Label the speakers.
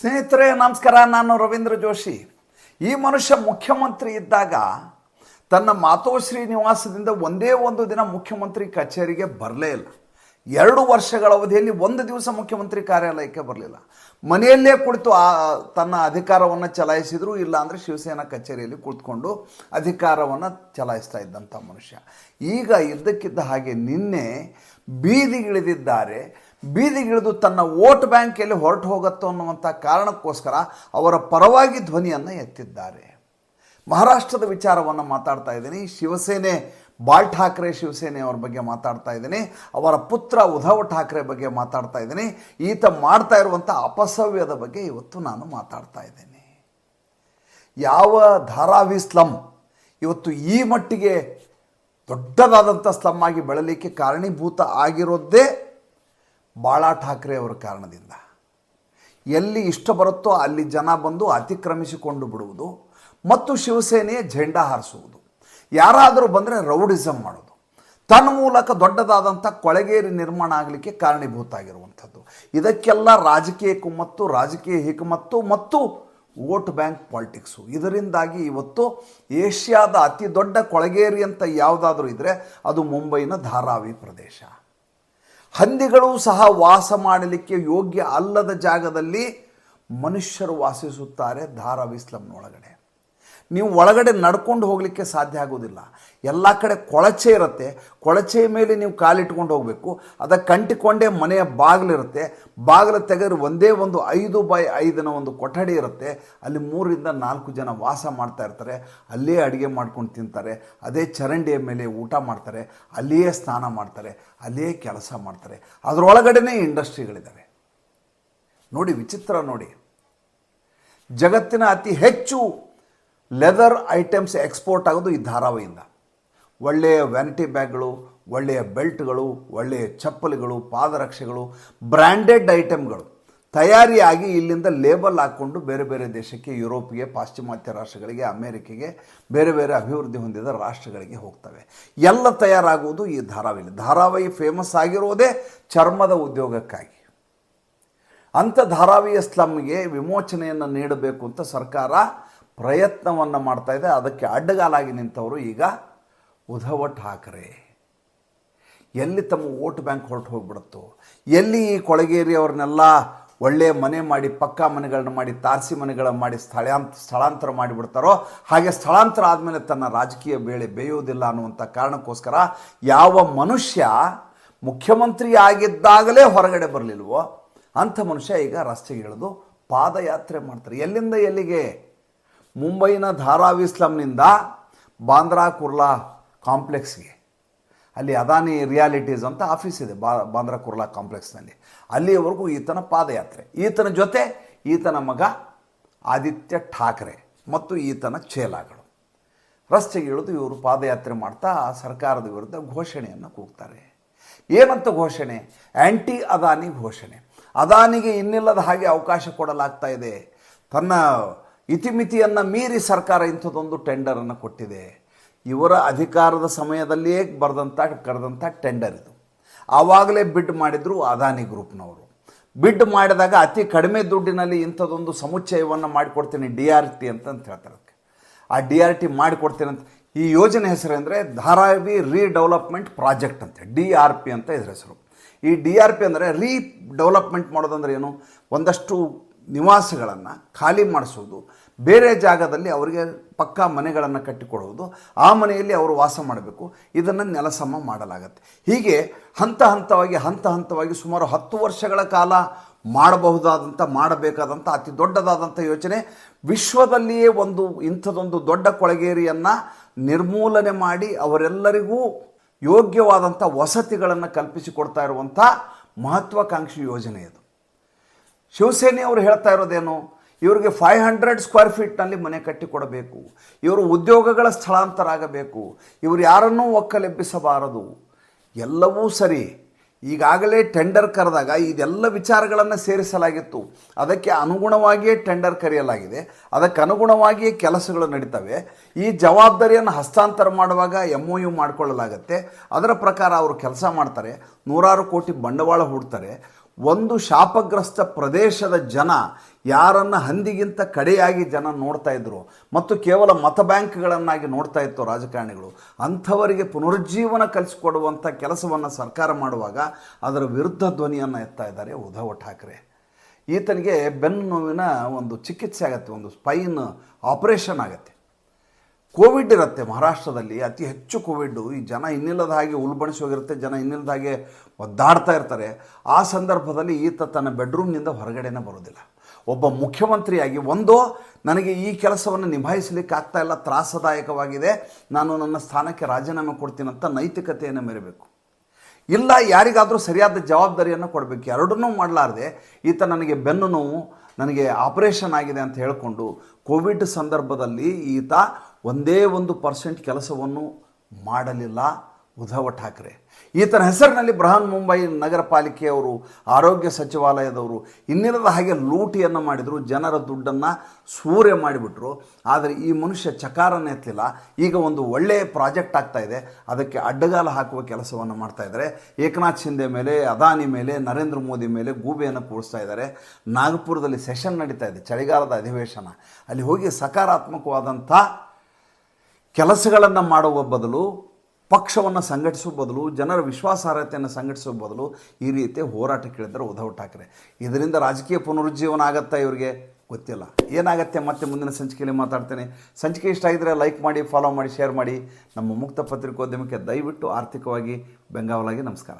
Speaker 1: ಸ್ನೇಹಿತರೆ, ನಮಸ್ಕಾರ. ನಾನು ರವೀಂದ್ರ ಜೋಶಿ. ಈ ಮನುಷ್ಯ ಮುಖ್ಯಮಂತ್ರಿ ಇದ್ದಾಗ ತನ್ನ ಮಾತೋಶ್ರೀ ನಿವಾಸದಿಂದ ಒಂದೇ ಒಂದು ದಿನ ಮುಖ್ಯಮಂತ್ರಿ ಕಚೇರಿಗೆ ಬರಲೇ ಇಲ್ಲ. ಎರಡು ವರ್ಷಗಳ ಅವಧಿಯಲ್ಲಿ ಒಂದು ದಿವಸ ಮುಖ್ಯಮಂತ್ರಿ ಕಾರ್ಯಾಲಯಕ್ಕೆ ಬರಲಿಲ್ಲ. ಮನೆಯಲ್ಲೇ ಕುಳಿತು ಆ, ತನ್ನ ಅಧಿಕಾರವನ್ನು ಚಲಾಯಿಸಿದ್ರು, ಇಲ್ಲಾಂದರೆ ಶಿವಸೇನಾ ಕಚೇರಿಯಲ್ಲಿ ಕುಳಿತುಕೊಂಡು ಅಧಿಕಾರವನ್ನು ಚಲಾಯಿಸ್ತಾ ಇದ್ದಂಥ ಮನುಷ್ಯ. ಈಗ ಇದ್ದಕ್ಕಿದ್ದ ಹಾಗೆ ನಿನ್ನೆ ಬೀದಿಗಿಳಿದಿದ್ದಾರೆ ಬೀದಿಗಿಳಿದು ತನ್ನ ವೋಟ್ ಬ್ಯಾಂಕಲ್ಲಿ ಹೊರಟು ಹೋಗುತ್ತೋ ಅನ್ನುವಂಥ ಕಾರಣಕ್ಕೋಸ್ಕರ ಅವರ ಪರವಾಗಿ ಧ್ವನಿಯನ್ನು ಎತ್ತಿದ್ದಾರೆ. ಮಹಾರಾಷ್ಟ್ರದ ವಿಚಾರವನ್ನು ಮಾತಾಡ್ತಾ ಇದ್ದೀನಿ. ಶಿವಸೇನೆ ಬಾಳ್ ಠಾಕ್ರೆ ಶಿವಸೇನೆ ಅವರ ಬಗ್ಗೆ ಮಾತಾಡ್ತಾ ಇದ್ದೀನಿ. ಅವರ ಪುತ್ರ ಉದ್ಧವ್ ಠಾಕ್ರೆ ಬಗ್ಗೆ ಮಾತಾಡ್ತಾ ಇದ್ದೀನಿ. ಈತ ಮಾಡ್ತಾ ಇರುವಂಥ ಅಪಸವ್ಯದ ಬಗ್ಗೆ ಇವತ್ತು ನಾನು ಮಾತಾಡ್ತಾ ಇದ್ದೀನಿ. ಯಾವ ಧಾರಾವಿ ಸ್ಲಮ್ ಇವತ್ತು ಈ ಮಟ್ಟಿಗೆ ದೊಡ್ಡದಾದಂಥ ಸ್ಲಮ್ ಆಗಿ ಬೆಳಲಿಕ್ಕೆ ಕಾರಣೀಭೂತ ಆಗಿರೋದೇ ಬಾಳಾ ಠಾಕ್ರೆ ಅವರ ಕಾರಣದಿಂದ. ಎಲ್ಲಿ ಇಷ್ಟ ಬರುತ್ತೋ ಅಲ್ಲಿ ಜನ ಬಂದು ಅತಿಕ್ರಮಿಸಿಕೊಂಡು ಬಿಡುವುದು ಮತ್ತು ಶಿವಸೇನೆಯ ಜೆಂಡಾ ಹಾರಿಸುವುದು. ಯಾರಾದರೂ ಬಂದರೆ ರೌಡಿಸಮ್ ಮಾಡೋದು ತನ್ನ ಮೂಲಕ ದೊಡ್ಡದಾದಂಥ ಕೊಳಗೇರಿ ನಿರ್ಮಾಣ ಆಗಲಿಕ್ಕೆ ಕಾರಣೀಭೂತ ಆಗಿರುವಂಥದ್ದು ಇದಕ್ಕೆಲ್ಲ ರಾಜಕೀಯ ಕುಮ್ಮತ್ತು, ರಾಜಕೀಯ ಹಿಕಮತ್ತು ಮತ್ತು ವೋಟ್ ಬ್ಯಾಂಕ್ ಪಾಲಿಟಿಕ್ಸು. ಇದರಿಂದಾಗಿ ಇವತ್ತು ಏಷ್ಯಾದ ಅತಿ ದೊಡ್ಡ ಕೊಳಗೇರಿ ಅಂತ ಯಾವುದಾದ್ರೂ ಇದ್ದರೆ ಅದು ಮುಂಬೈನ ಧಾರಾವಿ ಪ್ರದೇಶ. ಹಂದಿಗಳು ಸಹ ವಾಸ ಮಾಡಲಿಕ್ಕೆ ಯೋಗ್ಯ ಅಲ್ಲದ ಜಾಗದಲ್ಲಿ ಮನುಷ್ಯರು ವಾಸಿಸುತ್ತಾರೆ ಧಾರಾವಿ ಸ್ಲಮ್ನೊಳಗಡೆ ನೀವು ಒಳಗಡೆ ನಡ್ಕೊಂಡು ಹೋಗಲಿಕ್ಕೆ ಸಾಧ್ಯ ಆಗೋದಿಲ್ಲ ಎಲ್ಲ ಕಡೆ ಕೊಳಚೆ ಇರುತ್ತೆ. ಕೊಳಚೆಯ ಮೇಲೆ ನೀವು ಕಾಲಿಟ್ಕೊಂಡು ಹೋಗಬೇಕು. ಅದಕ್ಕೆ ಕಂಟಿಕೊಂಡೇ ಮನೆಯ ಬಾಗಿಲಿರುತ್ತೆ ಬಾಗಿಲು ತೆಗೆದ್ರೆ ಒಂದೇ ಒಂದು ಐದು ಬೈ ಐದನ ಒಂದು ಕೊಠಡಿ ಇರುತ್ತೆ. ಅಲ್ಲಿ ಮೂರರಿಂದ ನಾಲ್ಕು ಜನ ವಾಸ ಮಾಡ್ತಾ ಇರ್ತಾರೆ. ಅಲ್ಲೇ ಅಡುಗೆ ಮಾಡ್ಕೊಂಡು ತಿಂತಾರೆ. ಅದೇ ಚರಂಡಿಯ ಮೇಲೆ ಊಟ ಮಾಡ್ತಾರೆ. ಅಲ್ಲಿಯೇ ಸ್ನಾನ ಮಾಡ್ತಾರೆ. ಅಲ್ಲಿಯೇ ಕೆಲಸ ಮಾಡ್ತಾರೆ. ಅದರೊಳಗಡೆನೇ ಇಂಡಸ್ಟ್ರಿಗಳಿದ್ದಾವೆ ನೋಡಿ ವಿಚಿತ್ರ ನೋಡಿ. ಜಗತ್ತಿನ ಅತಿ ಹೆಚ್ಚು ಲೆದರ್ ಐಟಮ್ಸ್ ಎಕ್ಸ್ಪೋರ್ಟ್ ಆಗೋದು ಈ ಧಾರಾವಾಹಿಯಿಂದ. ಒಳ್ಳೆಯ ವ್ಯಾನಿಟಿ ಬ್ಯಾಗ್ಗಳು, ಒಳ್ಳೆಯ ಬೆಲ್ಟ್ಗಳು, ಒಳ್ಳೆಯ ಚಪ್ಪಲಿಗಳು, ಪಾದರಕ್ಷೆಗಳು ಬ್ರ್ಯಾಂಡೆಡ್ ಐಟಮ್ಗಳು ತಯಾರಿಯಾಗಿ ಇಲ್ಲಿಂದ ಲೇಬಲ್ ಹಾಕ್ಕೊಂಡು ಬೇರೆ ಬೇರೆ ದೇಶಕ್ಕೆ, ಯುರೋಪಿಗೆ, ಪಾಶ್ಚಿಮಾತ್ಯ ರಾಷ್ಟ್ರಗಳಿಗೆ, ಅಮೇರಿಕೆಗೆ ಬೇರೆ ಬೇರೆ ಅಭಿವೃದ್ಧಿ ಹೊಂದಿದ ರಾಷ್ಟ್ರಗಳಿಗೆ ಹೋಗ್ತವೆ. ಎಲ್ಲ ತಯಾರಾಗುವುದು ಈ ಧಾರಾವಾಹಿ ಧಾರಾವಾಹಿ ಫೇಮಸ್ ಆಗಿರೋದೇ ಚರ್ಮದ ಉದ್ಯೋಗಕ್ಕಾಗಿ. ಅಂಥ ಧಾರಾವಾಹಿಯ ಸ್ಲಮ್ಗೆ ವಿಮೋಚನೆಯನ್ನು ನೀಡಬೇಕು ಅಂತ ಸರ್ಕಾರ ಪ್ರಯತ್ನವನ್ನು ಮಾಡ್ತಾ ಇದೆ. ಅದಕ್ಕೆ ಅಡ್ಡಗಾಲಾಗಿ ನಿಂತವರು ಈಗ ಉದ್ಧವ ಠಾಕ್ರೆ. ಎಲ್ಲಿ ತಮ್ಮ ವೋಟ್ ಬ್ಯಾಂಕ್ ಹೊರಟು ಹೋಗ್ಬಿಡುತ್ತೋ, ಎಲ್ಲಿ ಈ ಕೊಳಗೇರಿಯವ್ರನ್ನೆಲ್ಲ ಒಳ್ಳೆಯ ಮನೆ ಮಾಡಿ, ಪಕ್ಕಾ ಮನೆಗಳನ್ನ ಮಾಡಿ, ತಾರಸಿ ಮನೆಗಳನ್ನ ಮಾಡಿ ಸ್ಥಳಾಂತ, ಸ್ಥಳಾಂತರ ಮಾಡಿಬಿಡ್ತಾರೋ, ಹಾಗೆ ಸ್ಥಳಾಂತರ ಆದಮೇಲೆ ತನ್ನ ರಾಜಕೀಯ ಬೇಳೆ ಬೇಯೋದಿಲ್ಲ ಅನ್ನುವಂಥ ಕಾರಣಕ್ಕೋಸ್ಕರ ಯಾವ ಮನುಷ್ಯ ಮುಖ್ಯಮಂತ್ರಿ ಆಗಿದ್ದಾಗಲೇ ಹೊರಗಡೆ ಬರಲಿಲ್ವೋ, ಅಂಥ ಮನುಷ್ಯ ಈಗ ರಸ್ತೆಗೆ ಇಳಿದು ಪಾದಯಾತ್ರೆ ಮಾಡ್ತಾರೆ. ಎಲ್ಲಿಂದ ಎಲ್ಲಿಗೆ? ಮುಂಬೈನ ಧಾರಾವಿ ಸ್ಲಮ್ನಿಂದ ಬಾಂದ್ರಾ ಕುರ್ಲಾ ಕಾಂಪ್ಲೆಕ್ಸ್ಗೆ. ಅಲ್ಲಿ ಅದಾನಿ ರಿಯಾಲಿಟೀಸ್ ಅಂತ ಆಫೀಸ್ ಇದೆ ಬಾ, ಬಾಂದ್ರಾ ಕುರ್ಲಾ ಕಾಂಪ್ಲೆಕ್ಸ್ನಲ್ಲಿ. ಅಲ್ಲಿಯವರೆಗೂ ಈತನ ಪಾದಯಾತ್ರೆ. ಈತನ ಜೊತೆ ಈತನ ಮಗ ಆದಿತ್ಯ ಠಾಕ್ರೆ ಮತ್ತು ಈತನ ಚೇಲಾಗಳು ರಸ್ತೆಗೆ ಇಳಿದು ಇವರು ಪಾದಯಾತ್ರೆ ಮಾಡ್ತಾ ಸರ್ಕಾರದ ವಿರುದ್ಧ ಘೋಷಣೆಯನ್ನು ಕೂಗ್ತಾರೆ. ಏನಂತ ಘೋಷಣೆ? ಆ್ಯಂಟಿ ಅದಾನಿ ಘೋಷಣೆ. ಅದಾನಿಗೆ ಇನ್ನಿಲ್ಲದ ಹಾಗೆ ಅವಕಾಶ ಕೊಡಲಾಗ್ತಾ ಇದೆ. ತನ್ನ ಇತಿಮಿತಿಯನ್ನು ಮೀರಿ ಸರ್ಕಾರ ಇಂಥದ್ದೊಂದು ಟೆಂಡರನ್ನು ಕೊಟ್ಟಿದೆ. ಇವರ ಅಧಿಕಾರದ ಸಮಯದಲ್ಲಿಯೇ ಬರೆದಂಥ ಕರೆದಂಥ ಟೆಂಡರ್ ಇದು. ಆವಾಗಲೇ ಬಿಡ್ ಮಾಡಿದರು ಅದಾನಿ ಗ್ರೂಪ್ನವರು ಬಿಡ್ ಮಾಡಿದಾಗ ಅತಿ ಕಡಿಮೆ ದುಡ್ಡಿನಲ್ಲಿ ಇಂಥದ್ದೊಂದು ಸಮುಚ್ಚಯವನ್ನು ಮಾಡಿಕೊಡ್ತೀನಿ ಡಿ ಆರ್ ಟಿ ಅಂತ ಅಂತ ಹೇಳ್ತಾರೆ ಆ ಡಿ ಆರ್ ಟಿ ಮಾಡಿಕೊಡ್ತೀನಿ ಅಂತ. ಈ ಯೋಜನೆ ಹೆಸರು ಅಂದರೆ ಧಾರಾವಿ ರೀಡೆವಲಪ್ಮೆಂಟ್ ಪ್ರಾಜೆಕ್ಟ್ ಅಂತ ಡಿ ಆರ್ ಪಿ ಅಂತ ಇದ್ರ ಹೆಸರು. ಈ ಡಿ ಆರ್ ಪಿ ಅಂದರೆ ರೀ ಡೆವಲಪ್ಮೆಂಟ್ ಮಾಡೋದಂದ್ರೆ ಏನು? ಒಂದಷ್ಟು ನಿವಾಸಗಳನ್ನು ಖಾಲಿ ಮಾಡಿಸೋದು, ಬೇರೆ ಜಾಗದಲ್ಲಿ ಅವರಿಗೆ ಪಕ್ಕಾ ಮನೆಗಳನ್ನು ಕಟ್ಟಿಕೊಡುವುದು ಆ ಮನೆಯಲ್ಲಿ ಅವರು ವಾಸ ಮಾಡಬೇಕು. ಇದನ್ನು ನೆಲಸಮ ಮಾಡಲಾಗತ್ತೆ. ಹೀಗೆ ಹಂತ ಹಂತವಾಗಿ ಹಂತ ಹಂತವಾಗಿ ಸುಮಾರು ಹತ್ತು ವರ್ಷಗಳ ಕಾಲ ಮಾಡಬಹುದಾದಂಥ ಮಾಡಬೇಕಾದಂಥ ಅತಿ ದೊಡ್ಡದಾದಂಥ ಯೋಚನೆ ವಿಶ್ವದಲ್ಲಿಯೇ ಒಂದು ಇಂಥದೊಂದು ದೊಡ್ಡ ಕೊಳಗೇರಿಯನ್ನು ನಿರ್ಮೂಲನೆ ಮಾಡಿ ಅವರೆಲ್ಲರಿಗೂ ಯೋಗ್ಯವಾದಂಥ ವಸತಿಗಳನ್ನು ಕಲ್ಪಿಸಿಕೊಡ್ತಾ ಇರುವಂಥ ಮಹತ್ವಾಕಾಂಕ್ಷಿ ಯೋಜನೆ ಇದು. ಶಿವಸೇನೆಯವರು ಹೇಳ್ತಾ ಇರೋದೇನು? ಇವರಿಗೆ ಫೈವ್ ಹಂಡ್ರೆಡ್ ಸ್ಕ್ವೇರ್ ಫೀಟ್ನಲ್ಲಿ ಮನೆ ಕಟ್ಟಿಕೊಡಬೇಕು ಇವರು ಉದ್ಯೋಗಗಳ ಸ್ಥಳಾಂತರ ಆಗಬೇಕು ಇವರು ಯಾರನ್ನೂ ಒಕ್ಕಲೆಬ್ಬಿಸಬಾರದು. ಎಲ್ಲವೂ ಸರಿ. ಈಗಾಗಲೇ ಟೆಂಡರ್ ಕರೆದಾಗ ಇದೆಲ್ಲ ವಿಚಾರಗಳನ್ನು ಸೇರಿಸಲಾಗಿತ್ತು. ಅದಕ್ಕೆ ಅನುಗುಣವಾಗಿಯೇ ಟೆಂಡರ್ ಕರೆಯಲಾಗಿದೆ. ಅದಕ್ಕೆ ಅನುಗುಣವಾಗಿಯೇ ಕೆಲಸಗಳು ನಡೀತವೆ. ಈ ಜವಾಬ್ದಾರಿಯನ್ನು ಹಸ್ತಾಂತರ ಮಾಡುವಾಗ ಎಂ ಒ ಯು ಮಾಡಿಕೊಳ್ಳಲಾಗತ್ತೆ. ಅದರ ಪ್ರಕಾರ ಅವರು ಕೆಲಸ ಮಾಡ್ತಾರೆ. ನೂರಾರು ಕೋಟಿ ಬಂಡವಾಳ ಹೂಡ್ತಾರೆ. ಒಂದು ಶಾಪಗ್ರಸ್ತ ಪ್ರದೇಶದ ಜನ ಯಾರನ್ನು ಹಂದಿಗಿಂತ ಕಡೆಯಾಗಿ ಜನ ನೋಡ್ತಾ ಇದ್ರು ಮತ್ತು ಕೇವಲ ಮತ ಬ್ಯಾಂಕ್ಗಳನ್ನಾಗಿ ನೋಡ್ತಾ ಇತ್ತು ರಾಜಕಾರಣಿಗಳು, ಅಂಥವರಿಗೆ ಪುನರುಜ್ಜೀವನ ಕಲಿಸಿಕೊಡುವಂಥ ಕೆಲಸವನ್ನು ಸರ್ಕಾರ ಮಾಡುವಾಗ ಅದರ ವಿರುದ್ಧ ಧ್ವನಿಯನ್ನು ಎತ್ತಾ ಇದ್ದಾರೆ ಉದ್ಧವ್ ಠಾಕ್ರೆ. ಈತನಿಗೆ ಬೆನ್ನು ನೋವಿನ ಒಂದು ಚಿಕಿತ್ಸೆ ಆಗುತ್ತೆ, ಒಂದು ಸ್ಪೈನ್ ಆಪರೇಷನ್ ಆಗುತ್ತೆ. ಕೋವಿಡ್ ಇರುತ್ತೆ ಮಹಾರಾಷ್ಟ್ರದಲ್ಲಿ, ಅತಿ ಹೆಚ್ಚು ಕೋವಿಡ್ಡು ಈ ಜನ ಇನ್ನಿಲ್ಲದ ಹಾಗೆ ಉಲ್ಬಣಿಸಿ ಹೋಗಿರುತ್ತೆ, ಜನ ಇನ್ನಿಲ್ಲದ ಹಾಗೆ ಒದ್ದಾಡ್ತಾ ಇರ್ತಾರೆ. ಆ ಸಂದರ್ಭದಲ್ಲಿ ಈತ ತನ್ನ ಬೆಡ್ರೂಮ್ನಿಂದ ಹೊರಗಡೆನೇ ಬರೋದಿಲ್ಲ ಒಬ್ಬ ಮುಖ್ಯಮಂತ್ರಿಯಾಗಿ ಒಂದು, ನನಗೆ ಈ ಕೆಲಸವನ್ನು ನಿಭಾಯಿಸಲಿಕ್ಕೆ ಆಗ್ತಾ ಇಲ್ಲ, ತ್ರಾಸದಾಯಕವಾಗಿದೆ, ನಾನು ನನ್ನ ಸ್ಥಾನಕ್ಕೆ ರಾಜೀನಾಮೆ ಕೊಡ್ತೀನಿ ಅಂತ ನೈತಿಕತೆಯನ್ನು ಮೆರಬೇಕು. ಇಲ್ಲ, ಯಾರಿಗಾದರೂ ಸರಿಯಾದ ಜವಾಬ್ದಾರಿಯನ್ನು ಕೊಡಬೇಕು. ಎರಡನ್ನೂ ಮಾಡಲಾರ್ದೆ ಈತ ನನಗೆ ಬೆನ್ನು ನೋವು ನನಗೆ ಆಪರೇಷನ್ ಆಗಿದೆ ಅಂತ ಹೇಳಿಕೊಂಡು ಕೋವಿಡ್ ಸಂದರ್ಭದಲ್ಲಿ ಈತ ಒಂದೇ ಒಂದು ಪರ್ಸೆಂಟ್ ಕೆಲಸವನ್ನು ಮಾಡಲಿಲ್ಲ ಉದ್ಧವ್ ಠಾಕ್ರೆ. ಈತನ ಹೆಸರಿನಲ್ಲಿ ಬೃಹನ್ ಮುಂಬೈ ನಗರ ಪಾಲಿಕೆಯವರು ಆರೋಗ್ಯ ಸಚಿವಾಲಯದವರು ಇನ್ನಿಲ್ಲದ ಹಾಗೆ ಲೂಟಿಯನ್ನು ಮಾಡಿದರು, ಜನರ ದುಡ್ಡನ್ನು ಸೂರೆ ಮಾಡಿಬಿಟ್ರು. ಆದರೆ ಈ ಮನುಷ್ಯ ಚಕಾರನೇ ಎತ್ತಿಲ್ಲ ಈಗ ಒಂದು ಒಳ್ಳೆಯ ಪ್ರಾಜೆಕ್ಟ್ ಆಗ್ತಾ ಇದೆ. ಅದಕ್ಕೆ ಅಡ್ಡಗಾಲ ಹಾಕುವ ಕೆಲಸವನ್ನು ಮಾಡ್ತಾ ಇದ್ದಾರೆ. ಏಕನಾಥ್ ಶಿಂದೆ ಮೇಲೆ, ಅದಾನಿ ಮೇಲೆ, ನರೇಂದ್ರ ಮೋದಿ ಮೇಲೆ ಗೂಬೆಯನ್ನು ಕೂಡಿಸ್ತಾ ಇದ್ದಾರೆ. ನಾಗಪುರದಲ್ಲಿ ಸೆಷನ್ ನಡೀತಾ ಇದೆ, ಚಳಿಗಾಲದ ಅಧಿವೇಶನ. ಅಲ್ಲಿ ಹೋಗಿ ಸಕಾರಾತ್ಮಕವಾದಂಥ ಕೆಲಸಗಳನ್ನು ಮಾಡುವ ಬದಲು, ಪಕ್ಷವನ್ನು ಸಂಘಟಿಸುವ ಬದಲು, ಜನರ ವಿಶ್ವಾಸಾರ್ಹತೆಯನ್ನು ಸಂಘಟಿಸುವ ಬದಲು ಈ ರೀತಿ ಹೋರಾಟಕ್ಕಿಳಿದರೆ ಉದ್ಧವ್ ಠಾಕ್ರೆ. ಇದರಿಂದ ರಾಜಕೀಯ ಪುನರುಜ್ಜೀವನ ಆಗತ್ತಾ ಇವರಿಗೆ? ಗೊತ್ತಿಲ್ಲ. ಏನಾಗತ್ತೆ? ಮತ್ತೆ ಮುಂದಿನ ಸಂಚಿಕೆಯಲ್ಲಿ ಮಾತಾಡ್ತೇನೆ. ಸಂಚಿಕೆ ಇಷ್ಟ ಆಗಿದ್ರೆ ಲೈಕ್ ಮಾಡಿ ಫಾಲೋ ಮಾಡಿ ಶೇರ್ ಮಾಡಿ. ನಮ್ಮ ಮುಕ್ತ ಪತ್ರಿಕೋದ್ಯಮಕ್ಕೆ ದಯವಿಟ್ಟು ಆರ್ಥಿಕವಾಗಿ ಬೆಂಗಾವಲಾಗಿ ನಮಸ್ಕಾರ.